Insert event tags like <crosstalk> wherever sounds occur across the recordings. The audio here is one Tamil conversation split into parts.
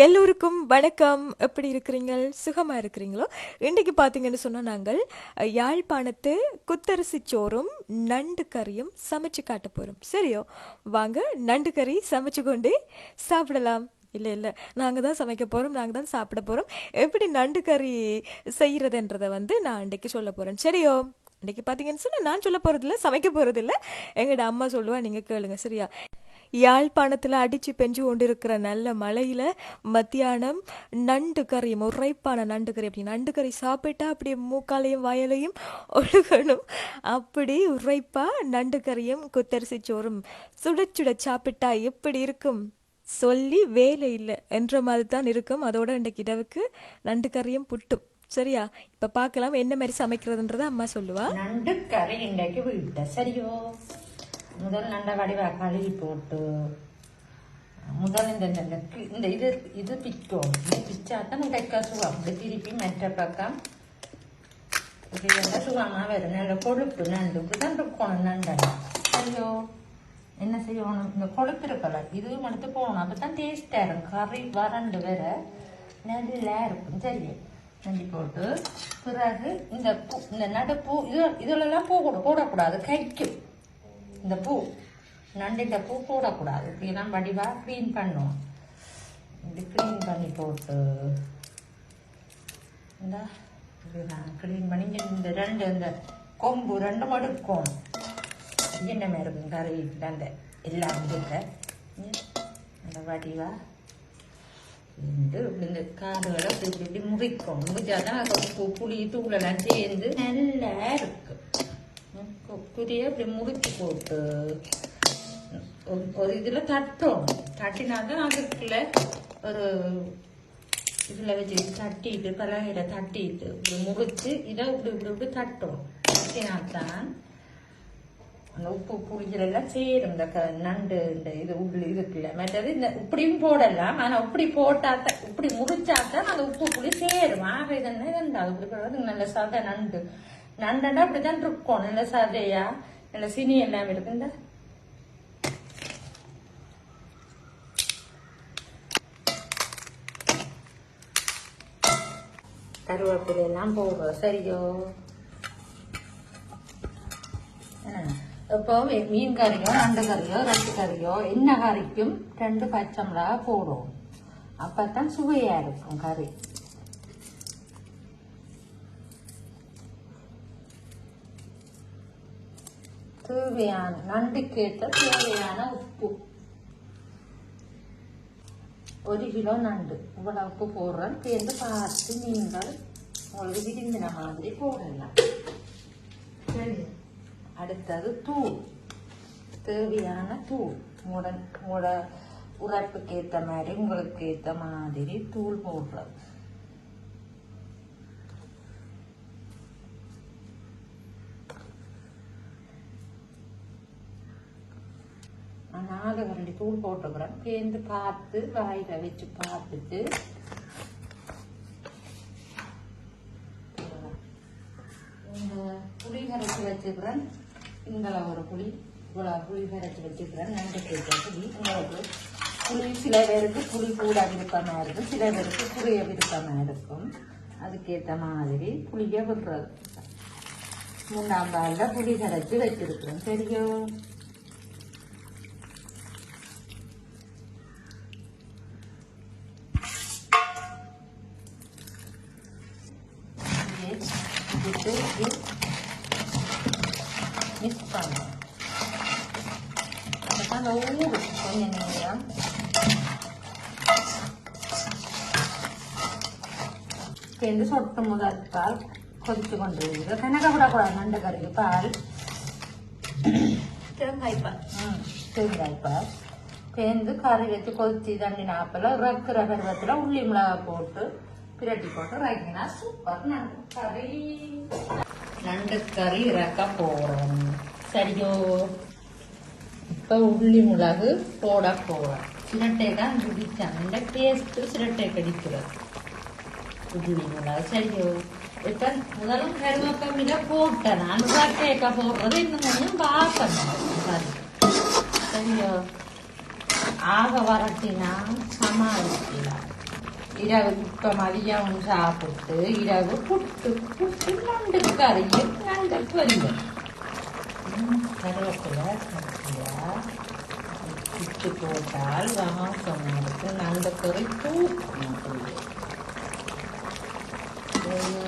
எல்லோருக்கும் வணக்கம். எப்படி இருக்கிறீங்க சுகமாக இருக்கிறீங்களோ? இன்றைக்கு பார்த்தீங்கன்னு சொன்னால் நாங்கள் யாழ்ப்பாணத்து குத்தரிசி சோறும் நண்டு கறியும் சமைச்சு காட்ட போகிறோம் சரியோ? வாங்க நண்டு கறி சமைச்சு கொண்டு சாப்பிடலாம். இல்லை இல்லை. நாங்கள் தான் சமைக்க போகிறோம் நாங்கள் தான் சாப்பிட போகிறோம் எப்படி நண்டு கறி செய்கிறதுன்றதை வந்து நான் இன்றைக்கு சொல்ல போகிறேன் சரியோ? இன்றைக்கி பார்த்தீங்கன்னு சொன்னால் நான் சொல்ல போகிறதில்ல சமைக்க போகிறதில்ல எங்களோட அம்மா சொல்லுவா நீங்கள் கேளுங்க. சரியா? யாழ்ப்பாணத்தில் அடித்து பெஞ்சு கொண்டிருக்கிற நல்ல மழையில் மத்தியானம் நண்டு கறி முறைப்பான நண்டு கறி. அப்படி நண்டு கறி சாப்பிட்டா அப்படியே மூக்காலையும் வயலையும் ஒழுகணும். அப்படி உரைப்பாக நண்டு கறியும் குத்தரிசி சோறும் சுட சுட சாப்பிட்டா எப்படி இருக்கும்? சொல்லி வேலை இல்லை என்ற மாதிரி தான் இருக்கும். அதோட இன்றைக்கு இரவுக்கு நண்டு கறியும் புட்டும். சரியா? இப்போ பார்க்கலாம் என்ன மாதிரி சமைக்கிறதுன்றதை அம்மா சொல்லுவா. நண்டு கறி இன்றைக்கு வீட்டை சரியோ? முதல் நண்டை வடிவாக கழுவி போட்டு முதல் இந்த இந்த இது இது பிக்கும் இது பிச்சாத்தான் கைக்கா சுகம் இப்படி திருப்பி மற்ற பக்கம் இப்படி எல்லாம் சுகமாக வரும் நல்ல கொழுப்பு நண்டு. இப்படிதான் இருக்கணும் நண்டெல்லாம் ஐயோ என்ன செய்யணும்? இந்த கொழுப்பு இருக்கல இது எடுத்து போகணும். அப்போ தான் டேஸ்டாக இருக்கும். கறி வறண்டு வேற நல்லா இருக்கும். சரி. நண்டி போட்டு பிறகு இந்த பூ இந்த நடுப்பூ இது இதுலலாம் பூ கூட போடக்கூடாது. கைக்கும் இந்த பூ. நண்டு இந்த பூ போடக்கூடாது. இப்படியெல்லாம் வடிவாக க்ளீன் பண்ணுவோம் இது க்ளீன் பண்ணி போட்டு. இந்த இதுதான். க்ளீன் பண்ணி இந்த ரெண்டு இந்த கொம்பு ரெண்டு மடுக்கும் என்ன மாதிரி கறி அந்த எல்லாம் இருக்க அந்த வடிவா. இந்த இப்படி இந்த காடுகளை இப்படி இப்படி முறிக்கும். முறிச்சாதான் அது புளி தூளெல்லாம் சேர்ந்து நல்லா இருக்கும். குதிய இப்படி முறிச்சு போட்டு ஒரு இதில் தட்டும் தட்டினாதான் அதுக்குள்ள ஒரு இதில் வச்சு தட்டிட்டு பலகையில் தட்டிட்டு இப்படி முறிச்சு இதை இப்படி இப்படி இப்படி தட்டும் தட்டினாத்தான் அந்த உப்பு புளிகளெல்லாம் சேரும் இந்த க நண்டு இந்த இது உள்ள இருக்குல்ல மற்றது இந்த இப்படியும் போடலாம் ஆனா இப்படி போட்டாத்தான் இப்படி முறிச்சாத்தான் அந்த உப்பு புளி சேரும் ஆக இதென்ன இதண்டா இப்படி போடுறது நல்ல சதை நண்டு நண்டண்டா அப்படிதான் இருக்கும். நல்ல சாதையா நல்ல சீனி எல்லாம் இருக்கு கருவேப்பிலை எல்லாம் போகும் சரியோ? இப்போ மீன் கறியோ நண்டு கறியோ ரெண்டு கறியோ என்ன கறிக்கும் ரெண்டு பச்சை மிளகா போடும் அப்பதான் சுவையா இருக்கும் கறி. தேவையான நண்டுக்கேற்ற தேவையான உப்பு. ஒரு கிலோ நண்டு. இவ்வளவு உப்பு போடுறேன். சேர்ந்து பார்த்து நீங்கள் உங்களுக்கு விரும்பின மாதிரி போடலாம். சரி. அடுத்தது தூள். தேவையான தூள். உங்களோட உங்களோட உரைப்புக்கு ஏற்ற மாதிரி உங்களுக்கு ஏற்ற மாதிரி தூள் போடுறது நான் நாலு வரண்டி தூள் போட்டுக்கிறேன். சேர்ந்து பார்த்து வாயில வச்சு பார்த்துட்டு. இந்த புளி கரைச்சி வச்சுக்கிறேன். இந்த ஒரு புளி இவ்வளோ புளி கரைச்சி வச்சுக்கிறேன். நண்டு கேட்ட புளி. உங்களுக்கு புளி சில பேருக்கு புளி கூட விருப்பமாக இருக்கும். சில பேருக்கு புளிய விருப்பமாக இருக்கும். அதுக்கேற்ற மாதிரி புளிய விடுறது. மூணாம் பாலில் புளி கரைச்சி வச்சிருக்கிறேன். சரியோ? விட்டு மிக்ஸ் பண்ணுவோம் அப்பதான் அந்த ஊறும் கொஞ்ச நேரம் சேர்ந்து சொட்டு முதல் பால். கொதிச்சு கொண்டு வருது கணக்க விடக்கூடாது நண்டு கறிக்கு பால். தேங்காய்ப்பா ம் தேங்காய் பால். சேர்ந்து கறி வச்சு கொதிச்சு தண்ணி நாப்பில் ரக்குற பருவத்தில் உள்ளி மிளகா போட்டு பிரட்டி போட்டு ரக்கினா சூப்பர் நண்டு கறி. நண்டு கறி இறக்க போகிறோம் சரியோ. இப்போ உள்ளி மிளகு போட போகிறோம் சிரட்டை தான் பிடிச்சான் இந்த டேஸ்ட்டு சிரட்டை கடிக்கிறது உள்ளி மிளகு சரியோ. இப்போ முதல்ல கருவேப்பிலை போட்டேன். நான் சிரட்டைக்கா போடுறது இன்னும் கொஞ்சம் பார்க்கணும். சரி. சரியோ. ஆக வரட்டினா சமாளிக்கலாம். இரவு இப்போ மதியம் சாப்பிட்டு இரவு புட்டு புட்டு நண்டுக்கு கறியும் நண்டுக்கு பொரியல். கருவேப்பிலை பிச்சு போட்டால் வாசம் இருக்கு நண்டு கறி தூக்கும் அப்படியே. ஒரு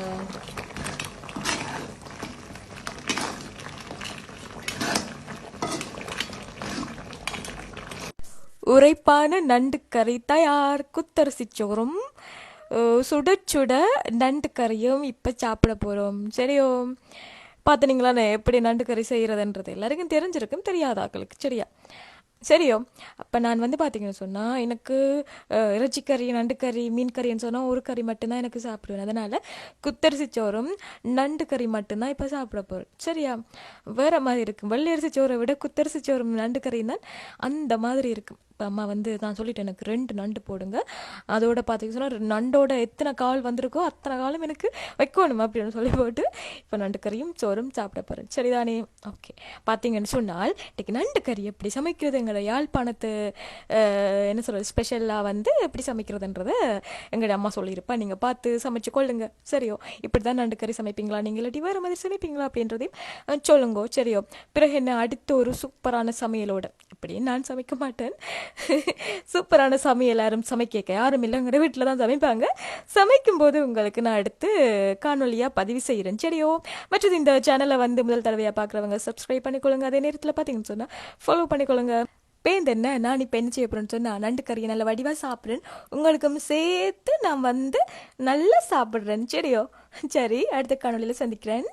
உரைப்பான நண்டு கறி தயார் குத்தரிசி சோறும் சுட சுட நண்டு கறியும் இப்போ சாப்பிட போகிறோம் சரியோ? பார்த்துனீங்களா எப்படி நண்டு கறி செய்கிறதுன்றது எல்லாருக்கும் தெரிஞ்சிருக்கும் தெரியாதாக்களுக்கு சரியா? சரியோ? அப்போ நான் வந்து பார்த்தீங்கன்னு சொன்னால் எனக்கு இறைச்சிக்கறி நண்டு கறி மீன் கறின்னு சொன்னால் ஒரு கறி மட்டும்தான் எனக்கு சாப்பிடுவேன். அதனால் குத்தரிசி சோறும் நண்டு கறி மட்டும்தான் இப்போ சாப்பிட போகிறேன் சரியா? வேறு மாதிரி இருக்கும். வெள்ளரிசி சோறை விட குத்தரிசி சோறும் நண்டு கறியும் தான் அந்த மாதிரி இருக்கும். இப்போ அம்மா வந்து நான் சொல்லிட்டேன் எனக்கு ரெண்டு நண்டு போடுங்க. அதோட பார்த்தீங்கன்னா சொன்னால் நண்டோட எத்தனை கால் வந்திருக்கோ அத்தனை காலம் எனக்கு வைக்கணும் அப்படின்னு சொல்லி போட்டு இப்போ நண்டு கறியும் சோறும் சாப்பிட போகிறேன் சரிதானே? ஓகே. பார்த்தீங்கன்னு சொன்னால் இன்றைக்கி நண்டு கறி எப்படி சமைக்கிறது எங்களோட யாழ்ப்பாணத்து என்ன சொல்கிறது ஸ்பெஷலாக வந்து எப்படி சமைக்கிறதுன்றதை எங்களுடைய அம்மா சொல்லியிருப்பா. நீங்கள் பார்த்து சமைச்சு கொள்ளுங்க. சரியோ? இப்படி தான் நண்டு கறி சமைப்பீங்களா? நீங்கள் இல்லாட்டி வேறு மாதிரி சமைப்பீங்களா அப்படின்றதையும் சொல்லுங்கோ. சரியோ? பிறகு என்ன? அடுத்த ஒரு சூப்பரான சமையலோட. இப்படி நான் சமைக்க மாட்டேன். <laughs> சூப்பரான சமையல் எல்லாரும் சமைக்க யாரும் இல்லைங்கிற வீட்டில் தான் சமைப்பாங்க. சமைக்கும் போது உங்களுக்கு நான் அடுத்து காணொலியாக பதிவு செய்கிறேன் சரியோ? மற்றது இந்த சேனலை வந்து முதல் தடவையாக பார்க்குறவங்க சப்ஸ்கிரைப் பண்ணிக்கொள்ளுங்க. அதே நேரத்தில் பார்த்தீங்கன்னு சொன்னால் ஃபாலோ பண்ணிக்கொள்ளுங்க. பேந்த என்ன? நான் இப்போ என்ன செய்ய போகிறேன்னு சொன்னால் நண்டு கறியை நல்ல வடிவாக சாப்பிட்றேன். உங்களுக்கும் சேர்த்து நான் வந்து நல்லா சாப்பிட்றேன். சரியோ? சரி அடுத்த காணொலியில் சந்திக்கிறேன்.